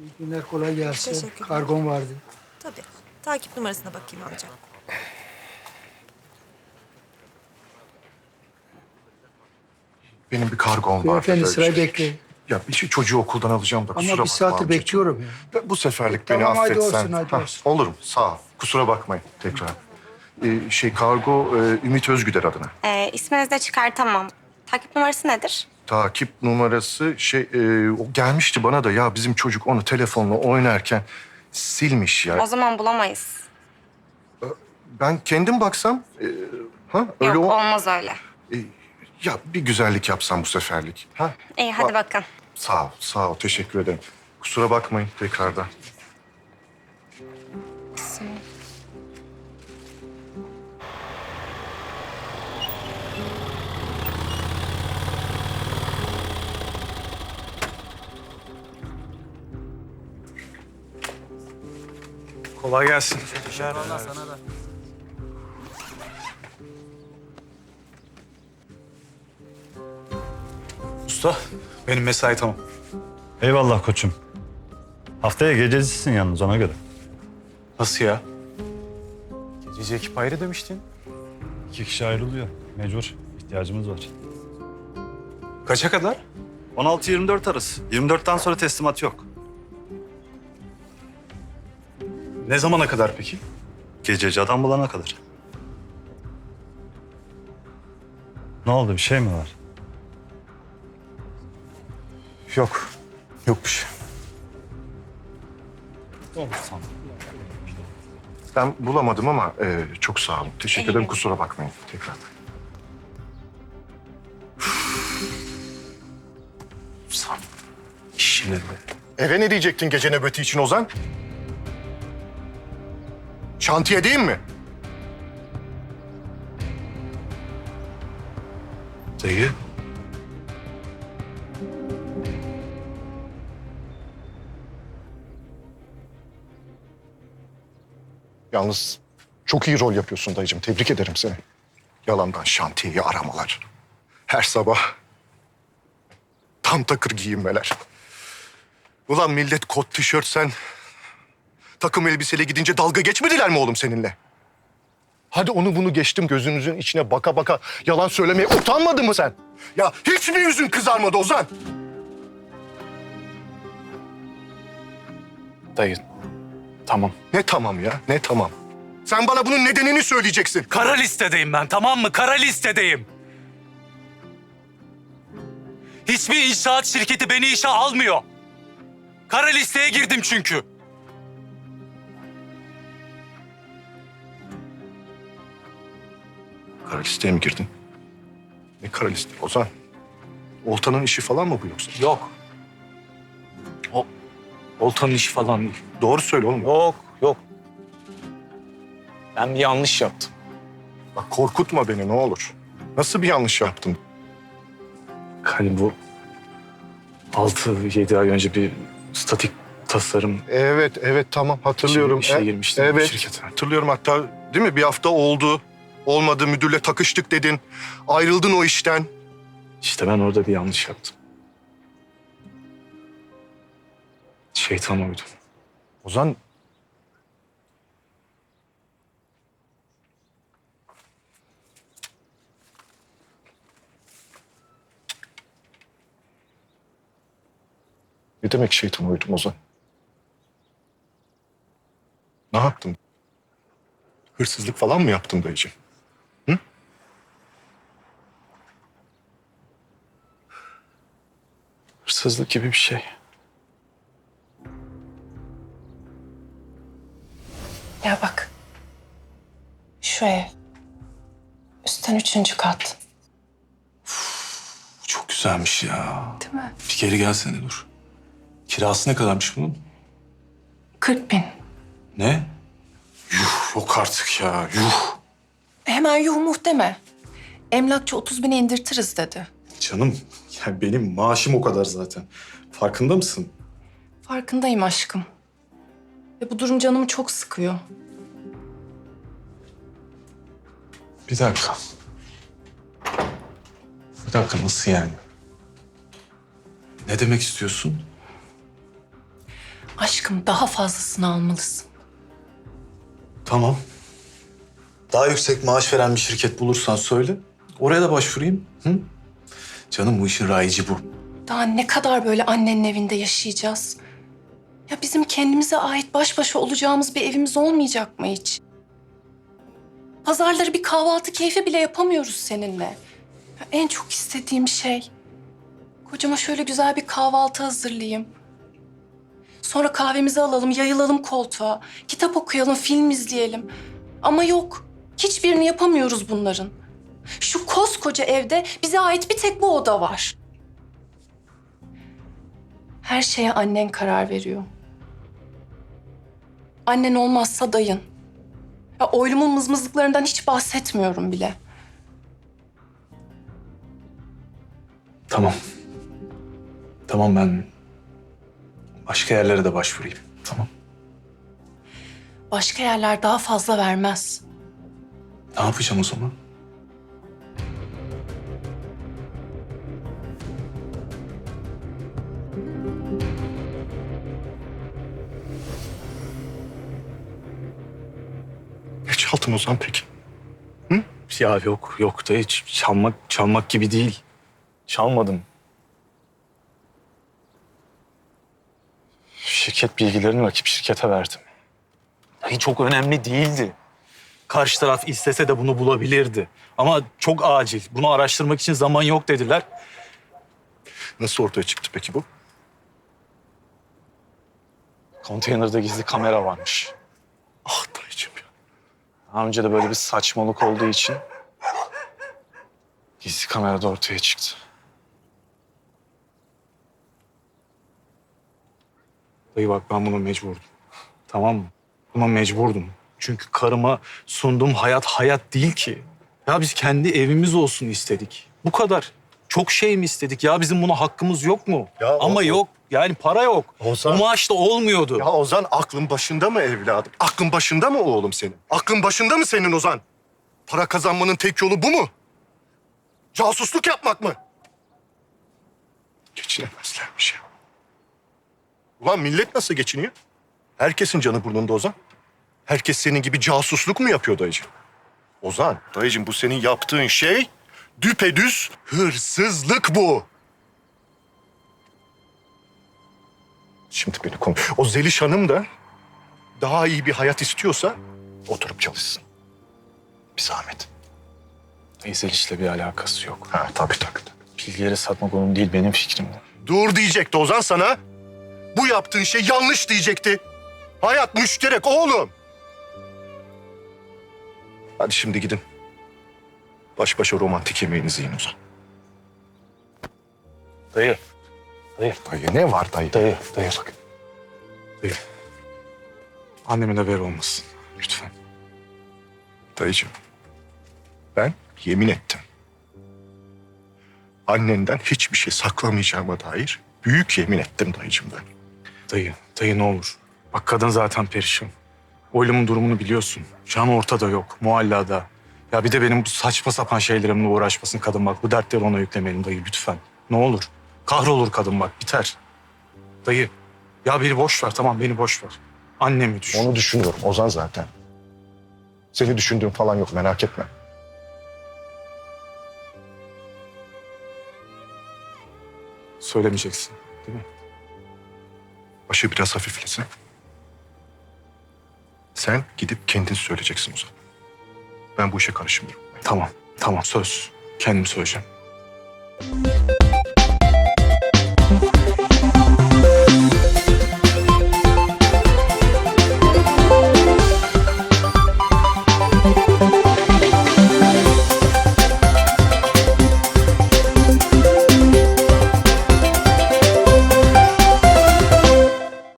İyi günler kolay gelsin. Teşekkürler. Kargon vardı. Tabii. Takip numarasına bakayım amca. Benim bir kargom var. Beyefendi sırayı Böyle- bekleyin. Ya bir şey çocuğu okuldan alacağım da kusura Ama bakma bir saattir amcacığım. bekliyorum ya. Ya Bu seferlik beni Tamam, hadi affetsen. olsun, hadi Hah, olsun. Olurum sağ ol. Kusura bakmayın tekrar. Ee, şey kargo e, Ümit Özgüder adına. Ee, isminizi de çıkartamam. Takip numarası nedir? Takip numarası şey e, o gelmişti bana da ya bizim çocuk onu telefonla oynarken silmiş ya. O zaman bulamayız. Ben kendim baksam e, ha öyle Yok o olmaz öyle. e, ya bir güzellik yapsam bu seferlik. Ha? İyi hadi Bak- bakın. Sağ ol, sağ ol. Teşekkür ederim. Kusura bakmayın tekrardan. Kolay gelsin. Usta, benim mesai tamam. Eyvallah koçum. Haftaya gececisin yalnız ona göre. Nasıl ya? Gececi ekip ayrı demiştin. İki kişi ayrılıyor. Mecbur. ihtiyacımız var. Kaça kadar? 16-24 arası. 24'ten sonra teslimat yok. Ne zamana kadar peki? Gececi adam bulana kadar. Ne oldu bir şey mi var? Yok. Yok bir şey. Ben bulamadım ama e, çok sağ olun. Teşekkür ederim. Kusura bakmayın tekrar. Sam. İşine de. Eve ne diyecektin gece nöbeti için Ozan? Şantiye değil mi? Dayı. Yalnız çok iyi rol yapıyorsun dayıcığım. Tebrik ederim seni. Yalandan şantiyeyi aramalar. Her sabah tam takır giyinmeler. Ulan millet kot tişört sen takım elbiseyle gidince dalga geçmediler mi oğlum seninle? Hadi onu bunu geçtim gözünüzün içine baka baka yalan söylemeye utanmadı mı sen? Ya hiç mi yüzün kızarmadı Ozan? Dayı. Tamam. Ne tamam ya ne tamam. Sen bana bunun nedenini söyleyeceksin. Kara listedeyim ben tamam mı? Kara listedeyim. Hiçbir inşaat şirketi beni işe almıyor. Kara listeye girdim çünkü. Kara listeye mi girdin? Ne kara liste? Ozan. Oltanın işi falan mı bu yoksa? Yok. O Oltanın işi falan değil. Doğru söyle oğlum. Yok, yok. Ben bir yanlış yaptım. Bak korkutma beni ne olur. Nasıl bir yanlış yaptın? Hani bu 6-7 ay önce bir statik tasarım Evet, evet tamam hatırlıyorum. İşe- işe E- girmiştim Evet, şirkete. hatırlıyorum hatta değil mi? Bir hafta oldu. Olmadı müdürle takıştık dedin. Ayrıldın o işten. İşte ben orada bir yanlış yaptım. Şeytan oydu. Ozan... Ne demek şeytan uydum Ozan? Ne yaptın? Hırsızlık falan mı yaptın dayıcığım? Hırsızlık gibi bir şey. Ya bak. Şu ev. Üstten üçüncü kat. Bu çok güzelmiş ya. Değil mi? Bir geri gelsene dur. Kirası ne kadarmış bunun? 40 bin. Ne? Yuh yok artık ya yuh. Hemen yuh muh deme. Emlakçı 30 bine indirtiriz dedi. Canım ya benim maaşım o kadar zaten. Farkında mısın? Farkındayım aşkım. Ve bu durum canımı çok sıkıyor. Bir dakika. Bir dakika nasıl yani? Ne demek istiyorsun? Aşkım daha fazlasını almalısın. Tamam. Daha yüksek maaş veren bir şirket bulursan söyle. Oraya da başvurayım. Hı? Canım bu işin rayici bu. Daha ne kadar böyle annenin evinde yaşayacağız? Ya bizim kendimize ait baş başa olacağımız bir evimiz olmayacak mı hiç? Pazarları bir kahvaltı keyfi bile yapamıyoruz seninle. Ya en çok istediğim şey kocama şöyle güzel bir kahvaltı hazırlayayım. Sonra kahvemizi alalım, yayılalım koltuğa. Kitap okuyalım, film izleyelim. Ama yok. Hiçbirini yapamıyoruz bunların. Şu koskoca evde bize ait bir tek bu oda var. Her şeye annen karar veriyor. Annen olmazsa dayın. Ya oylumun mızmızlıklarından hiç bahsetmiyorum bile. Tamam. Tamam ben başka yerlere de başvurayım. Tamam. Başka yerler daha fazla vermez. Ne yapacağım o zaman? Çaldın Ozan peki? Ya yok yok da hiç çalmak çalmak gibi değil. Çalmadım. Şirket bilgilerini rakip şirkete verdim. Dayı çok önemli değildi. Karşı taraf istese de bunu bulabilirdi. Ama çok acil. Bunu araştırmak için zaman yok dediler. Nasıl ortaya çıktı peki bu? Konteynerde gizli kamera varmış. Ah. Daha önce de böyle bir saçmalık olduğu için gizli kamerada ortaya çıktı. Dayı bak ben buna mecburdum. Tamam mı? Buna mecburdum. Çünkü karıma sunduğum hayat hayat değil ki. Ya biz kendi evimiz olsun istedik. Bu kadar. Çok şey mi istedik ya? Bizim buna hakkımız yok mu? Ya Ama o- yok. Yani para yok. Ozan- Bu maaş da olmuyordu. Ya Ozan aklın başında mı evladım? Aklın başında mı oğlum senin? Aklın başında mı senin Ozan? Para kazanmanın tek yolu bu mu? Casusluk yapmak mı? Geçinemezlermiş ya. Ulan millet nasıl geçiniyor? Herkesin canı burnunda Ozan. Herkes senin gibi casusluk mu yapıyor dayıcığım? Ozan, dayıcığım bu senin yaptığın şey düpedüz hırsızlık bu. Şimdi beni konu. O Zeliş Hanım da daha iyi bir hayat istiyorsa oturup çalışsın. Bir zahmet. İşle bir alakası yok. Ha tabii tabii. Bilgileri satmak onun değil benim fikrim. Dur diyecekti Ozan sana. Bu yaptığın şey yanlış diyecekti. Hayat müşterek oğlum. Hadi şimdi gidin. Baş başa romantik yemeğinizi yiyin Ozan. Dayı. Dayı. Dayı ne var dayı? Dayı. Dayı bak. Dayı. Annemin haberi olmasın. Lütfen. Dayıcığım. Ben yemin ettim. Annenden hiçbir şey saklamayacağıma dair büyük yemin ettim dayıcığım ben. Dayı. Dayı ne olur. Bak kadın zaten perişan. Oylumun durumunu biliyorsun. Şu an ortada yok. Muallada. Ya bir de benim bu saçma sapan şeylerimle uğraşmasın kadın bak. Bu dertleri ona yüklemeyelim dayı lütfen. Ne olur. Kahrolur kadın bak. Biter. Dayı. Ya beni boş ver tamam beni boş ver. Annemi düşün. Onu düşünüyorum Ozan zaten. Seni düşündüğüm falan yok merak etme. Söylemeyeceksin. Değil mi? Başı biraz hafiflesin. Sen gidip kendin söyleyeceksin Ozan. Ben bu işe karışmıyorum. Tamam. Tamam söz. Kendim söyleyeceğim.